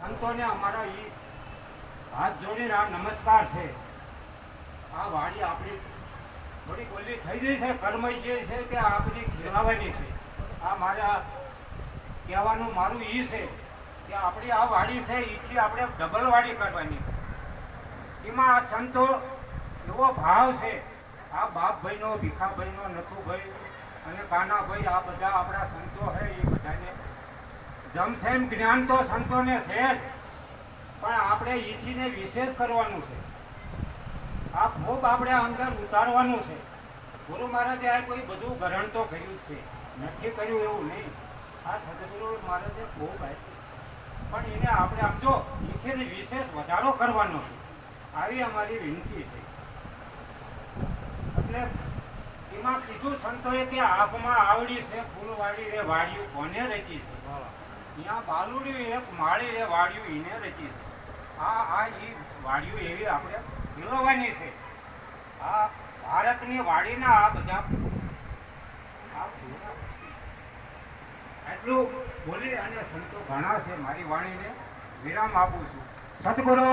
સંતોને અમારા એ હાથ જોડીને આ નમસ્કાર છે. આ વાડી આપણી થોડી બોલી થઈ ગઈ છે કર્મઈ જે છે તે આપણી ખેલાવાની છે. આ મારા કહેવાનું મારું એ છે કે આપણી આ વાડી છે એથી આપણે ડબલ વાડી કરવાની. એમાં આ સંતો એવો ભાવ છે, આ બાપભાઈનો, ભીખાભાઈનો, નથુભાઈ અને કાનાભાઈ, આ બધા આપણા સંતો છે એ બધાને જમસેમ જ્ઞાન તો સંતોને છે જ. પણ આપણે ઈથીને વિશેષ કરવાનું છે. આ ખૂબ આપણે અંદર ઉતારવાનું છે. ગુરુ મહારાજે આ કોઈ બધું ગ્રહણ તો કર્યું છે. નથી કર્યું એવું નહીં. આ સદગુરુ મહારાજે ખૂબ આપ્યું. પણ એને આપણે આપજો ઈથીને વિશેષ વધારો કરવાનો છે. આવી અમારી વિનંતી છે. એટલે એમાં કીધું સંતોએ કે આપમાં આવડી છે, ફૂલવાળી રે વાડિયું કોને રચી છે? ત્યાં બાલુડી એક માળી એ વાડિયું એને રચી આ આ એ વાડિયું એવી આપણે મેળવવાની છે. આ ભારતની વાડીના આ બધા એટલું બોલી અને સંતો ઘણા છે. મારી વાણીને વિરામ આપું છું. સદગુરુ